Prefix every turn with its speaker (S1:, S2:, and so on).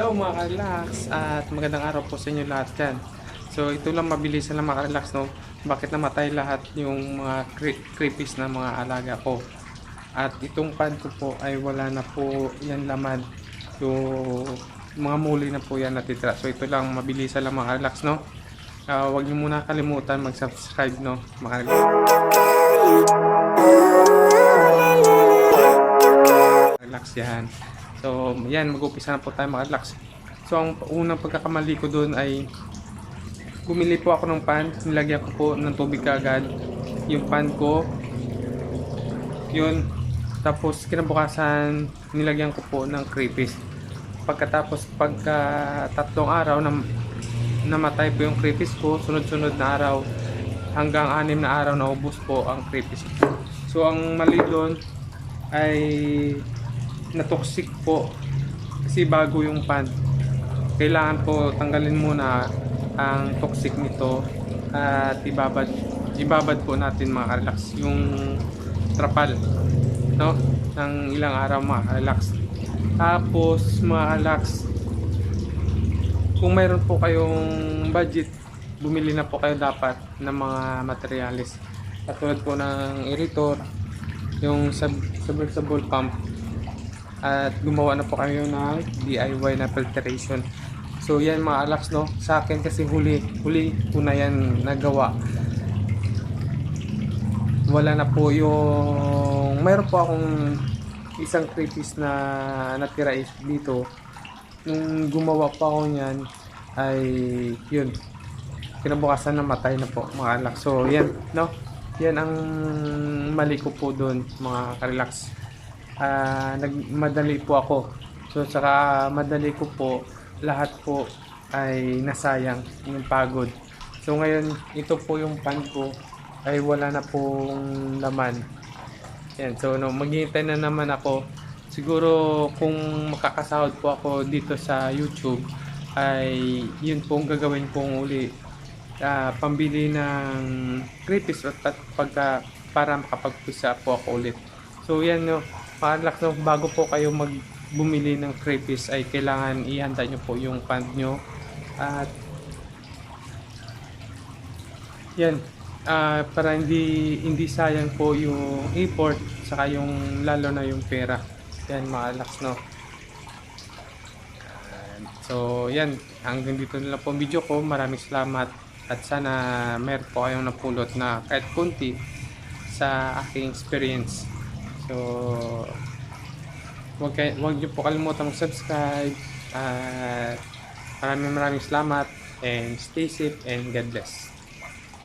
S1: Hello mga ka-relax at magandang araw po sa inyo lahat dyan. So ito lang mabilis lang mga ka-relax no. Bakit namatay lahat yung mga cre- creepies na mga alaga ko. At itong pan ko po ay wala na po yan laman. Yung mga muli na po yan natitira. So ito lang mabilis lang mga ka-relax no. Ah, huwag niyo muna kalimutan mag-subscribe no mga ka-relax. relax yan. So, yan, mag-upisa na po tayo mag-relax. So, ang unang pagkakamali ko doon ay bumili po ako ng pan, nilagyan ko po ng tubig kagad yung pan ko. Yun. Tapos, kinabukasan, nilagyan ko po ng creepies. Pagkatapos, pagka tatlong araw na namatay po yung creepies ko, sunod-sunod na araw, hanggang anim na araw na ubos po ang creepies ko. So, ang mali doon ay na-toxic po. Kasi bago yung pan. Kailangan po tanggalin muna ang toxic nito at ibabad ibabad po natin mga relax yung trapal no? Ng ilang araw mga relax tapos mga relax kung mayroon po kayong budget bumili na po kayo dapat ng mga materialis. Katulad po ng irritor yung sub submersible pump at gumawa na po kayo ng DIY na filtration. So yan mga alaks no? Sa akin kasi huli huli ko na yan nagawa. Wala na po yung mayroon po akong isang creepies na natira is dito. Nung gumawa pa ako niyan ay yun. Kinabukasan namatay na po mga alak so yan no? Yan ang mali ko po doon mga ka-relax Ah, nagmadali po ako. So saka madali ko po lahat po ay nasayang yung pagod. So ngayon ito po yung pan ko ay wala na pong laman. Yan so no, maghihintay na naman ako. Siguro kung makakasahod po ako dito sa YouTube ay yun po ang gagawin kong uli. Ah, pambili ng creepies at, pagka para makapagpisa po ako ulit. So yan no Paalak no, bago po kayo mag bumili ng creepies ay kailangan ihanda nyo po yung pan nyo at yan ah, para hindi hindi sayang po yung import saka yung lalo na yung pera yan maalak no So, yan. Hanggang dito na lang po ang video ko. Maraming salamat. At sana meron po kayong napulot na kahit kunti sa aking experience. So, wag, kay, wag niyo po kalimutan mag-subscribe. At maraming maraming salamat. And stay safe and God bless.